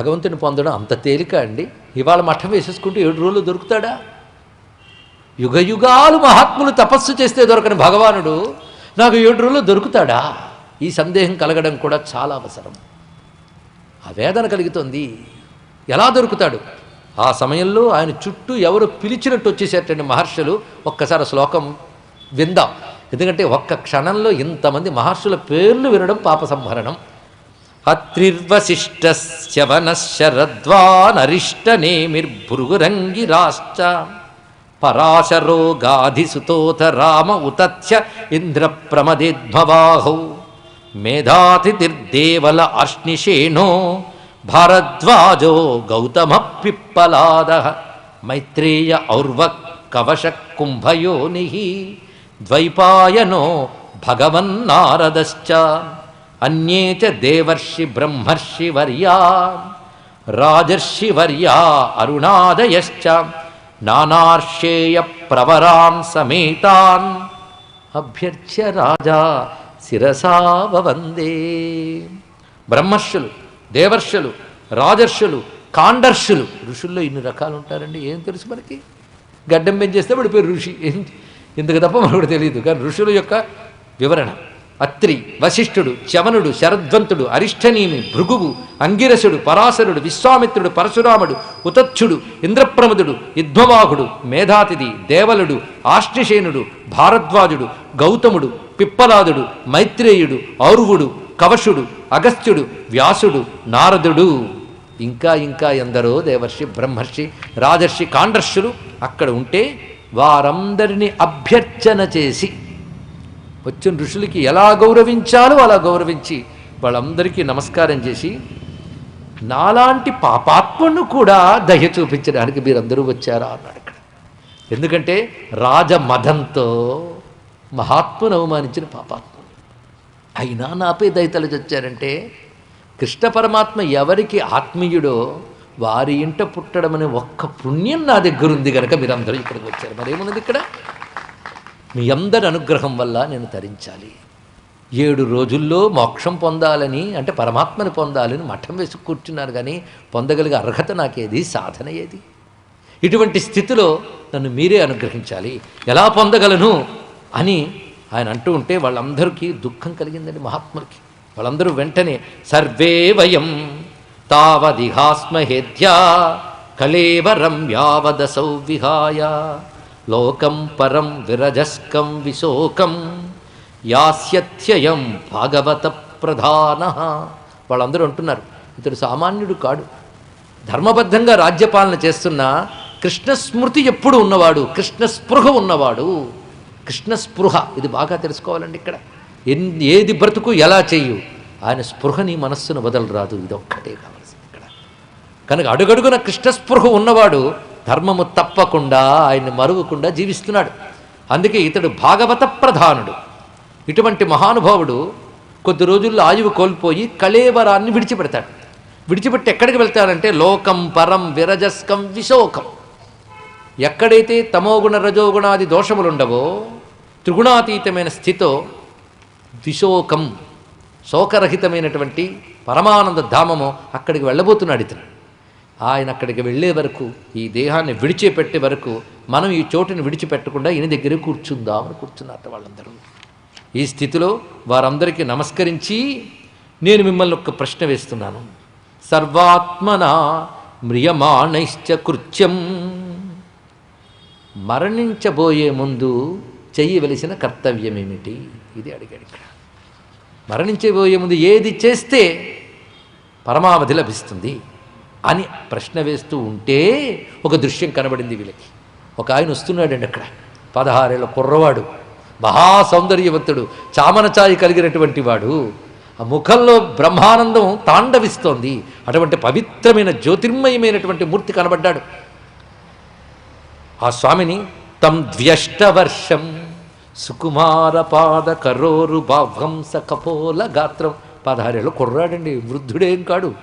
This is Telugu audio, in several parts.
భగవంతుని పొందడం అంత తేలిక అండి. ఇవాళ మఠం వేసేసుకుంటూ ఏడు రోజులు దొరుకుతాడా? యుగ యుగాలు మహాత్ములు తపస్సు చేస్తే దొరకని భగవానుడు నాకు ఏడు రోజులు దొరుకుతాడా? ఈ సందేహం కలగడం కూడా చాలా అవసరం. ఆ వేదన కలుగుతుంది. ఎలా దొరుకుతాడు? ఆ సమయంలో ఆయన చుట్టూ ఎవరు పిలిచినట్టు వచ్చేసేటండి మహర్షులు. ఒక్కసారి శ్లోకం విందాం. ఎందుకంటే ఒక్క క్షణంలో ఇంతమంది మహర్షుల పేర్లు వినడం పాప సంహరణం. అత్రిర్వశిష్టవనశరద్వానరిష్టనేమిర్భృగురంగిరాశ్చ పరాశరో గాధిసుతోత రామ ఉతత్య ఇంద్రప్రమదేద్భవాహౌ. మేధాతిర్దేవల అర్ష్నిషేణో భరద్వాజో గౌతమ పిప్పలాద మైత్రేయ ఔర్వ కవశ కుంభయోని ద్వైపాయనో భగవన్నారదశ్చ. అన్యేచ దేవర్షి బ్రహ్మర్షి వర్యా రాజర్షి వర్యా అరుణాదయశ్చ నానార్షేయ ప్రవరాన్ సమేతాన్. అభ్యర్చ్య రాజా శిరసావందే బ్రహ్మర్షులు దేవర్షులు రాజర్షులు కాండర్షులు ఋషుల్లో ఇన్ని రకాలు ఉంటారండి ఏం తెలుసు మనకి? గడ్డం పెంచేస్తే వాడి పేరు ఋషి. ఎందుకు తప్ప మనకు తెలియదు కానీ ఋషుల యొక్క వివరణ. అత్రి వశిష్ఠుడు చవనుడు శరద్వంతుడు అరిష్టనీమి భృగువు అంగిరసుడు పరాశరుడు విశ్వామిత్రుడు పరశురాముడు ఉతచ్చుడు ఇంద్రప్రమదుడు యుద్ధవాహుడు మేధాతిథి దేవలుడు ఆష్నిషేనుడు భారద్వాజుడు గౌతముడు పిప్పలాదుడు మైత్రేయుడు ఔరువుడు కవశుడు అగస్త్యుడు వ్యాసుడు నారదుడు. ఇంకా ఇంకా ఎందరో దేవర్షి బ్రహ్మర్షి రాజర్షి కాండర్షులు అక్కడ ఉంటే వారందరినీ అభ్యర్చన చేసి వచ్చిన ఋషులకి ఎలా గౌరవించాలో అలా గౌరవించి వాళ్ళందరికీ నమస్కారం చేసి నాలాంటి పాపాత్మను కూడా దయ చూపించడానికి మీరందరూ వచ్చారా అన్నాడు ఇక్కడ ఎందుకంటే రాజమదంతో మహాత్మను అవమానించిన పాపాత్మ అయినా నాపై దయతలు చచ్చారంటే కృష్ణ పరమాత్మ ఎవరికి ఆత్మీయుడో వారి ఇంట పుట్టడం అనే ఒక్క పుణ్యం నా దగ్గర ఉంది కనుక మీరందరూ ఇక్కడికి వచ్చారు. మరేమున్నది ఇక్కడ? మీ అందరి అనుగ్రహం వల్ల నేను తరించాలి. ఏడు రోజుల్లో మోక్షం పొందాలని అంటే పరమాత్మని పొందాలని మఠం వేసి కూర్చున్నారు కానీ పొందగలిగే అర్హత నాకేది సాధన ఏది? ఇటువంటి స్థితిలో నన్ను మీరే అనుగ్రహించాలి. ఎలా పొందగలను అని ఆయన అంటూ ఉంటే వాళ్ళందరికీ దుఃఖం కలిగిందండి మహాత్ములకి. వాళ్ళందరూ వెంటనే సర్వే వయం తావదిహాస్మహేద్యా కళేవరం యావదసౌ విహాయ లోకం పరం విరజస్కం విశోకం యాస్యత్యయం భాగవత ప్రధాన. వాళ్ళందరూ అంటున్నారు ఇతడు సామాన్యుడు కాడు. ధర్మబద్ధంగా రాజ్యపాలన చేస్తున్న కృష్ణ స్మృతి ఎప్పుడు ఉన్నవాడు? కృష్ణ స్పృహ ఉన్నవాడు. కృష్ణ స్పృహ ఇది బాగా తెలుసుకోవాలండి ఇక్కడ. ఎన్ ఏది బ్రతుకు ఎలా చెయ్యు ఆయన స్పృహ నీ మనస్సును వదలరాదు ఇది ఒక్కటే కావాల్సింది ఇక్కడ. కనుక అడుగడుగున కృష్ణ స్పృహ ఉన్నవాడు ధర్మము తప్పకుండా ఆయన్ని మరువకుండా జీవిస్తున్నాడు. అందుకే ఇతడు భాగవత ప్రధానుడు. ఇటువంటి మహానుభావుడు కొద్ది రోజుల్లో ఆయువు కోల్పోయి కళేవరాన్ని విడిచిపెడతాడు. విడిచిపెట్టి ఎక్కడికి వెళ్తాడంటే లోకం పరం విరజస్కం విశోకం. ఎక్కడైతే తమోగుణ రజోగుణాది దోషములుండవో త్రిగుణాతీతమైన స్థితో విశోకం శోకరహితమైనటువంటి పరమానంద ధామము అక్కడికి వెళ్ళబోతున్నాడు ఇతను. ఆయన అక్కడికి వెళ్ళే వరకు ఈ దేహాన్ని విడిచిపెట్టే వరకు మనం ఈ చోటుని విడిచిపెట్టకుండా ఈయన దగ్గర కూర్చుందామని కూర్చున్నారట వాళ్ళందరూ. ఈ స్థితిలో వారందరికీ నమస్కరించి నేను మిమ్మల్ని ఒక ప్రశ్న వేస్తున్నాను. సర్వాత్మన మ్రియమాణైశ్చ కృత్యం. మరణించబోయే ముందు చేయవలసిన కర్తవ్యం ఏమిటి ఇది అడిగాడు ఇక్కడ. మరణించబోయే ముందు ఏది చేస్తే పరమావధి లభిస్తుంది? అని ప్రశ్న వేస్తూ ఉంటే ఒక దృశ్యం కనబడింది వీళ్ళకి. ఒక ఆయన వస్తున్నాడండి అక్కడ. పదహారేళ్ళ కుర్రవాడు. మహా సౌందర్యవంతుడు చామనచాయి కలిగినటువంటి వాడు. ఆ ముఖంలో బ్రహ్మానందం తాండవిస్తోంది. అటువంటి పవిత్రమైన జ్యోతిర్మయమైనటువంటి మూర్తి కనబడ్డాడు. ఆ స్వామిని తం ద్వ్యష్టవర్షం సుకుమార పాద కరోరు బాహ్వంస కపోల గాత్రం పదహారేళ్ళు కుర్రాడండి వృద్ధుడేం కాడు.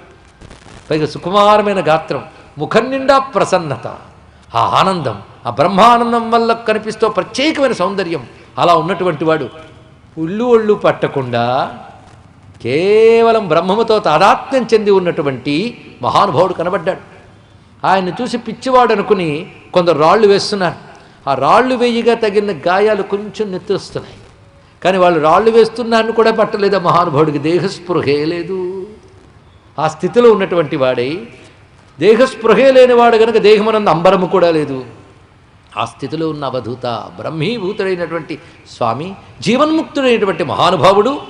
పైగా సుకుమారమైన గాత్రం ముఖం నిండా ప్రసన్నత. ఆ ఆనందం ఆ బ్రహ్మానందం వల్ల కనిపిస్తూ ప్రత్యేకమైన సౌందర్యం. అలా ఉన్నటువంటి వాడు ఉళ్ళు ఒళ్ళు పట్టకుండా కేవలం బ్రహ్మముతో తాదాత్మ్యం చెంది ఉన్నటువంటి మహానుభావుడు కనబడ్డాడు. ఆయన చూసి పిచ్చివాడు అనుకుని కొందరు రాళ్ళు వేస్తున్నారు. ఆ రాళ్ళు వేయిగా తగిన గాయాలు కొంచెం నెత్తొస్తున్నాయి. కానీ వాళ్ళు రాళ్ళు వేస్తున్నారని కూడా పట్టలేదు ఆ మహానుభావుడికి? దేహస్పృహే లేదు. ఆ స్థితిలో ఉన్నటువంటి వాడై దేహస్పృహే లేనివాడు గనక దేహమనంద అంబరము కూడా లేదు. ఆ స్థితిలో ఉన్న అవధూత బ్రహ్మీభూతుడైనటువంటి స్వామి జీవన్ముక్తుడైనటువంటి మహానుభావుడు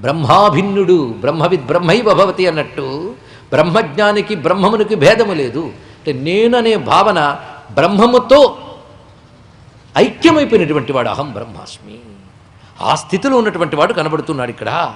బ్రహ్మాభిన్నుడు బ్రహ్మవిద్ బ్రహ్మైవ భవతి అన్నట్టు బ్రహ్మజ్ఞానికి బ్రహ్మమునికి భేదము లేదు. అంటే నేను అనే భావన బ్రహ్మముతో ఐక్యమైపోయినటువంటి వాడు అహం బ్రహ్మాస్మి. ఆ స్థితిలో ఉన్నటువంటి వాడు కనబడుతున్నాడు ఇక్కడ.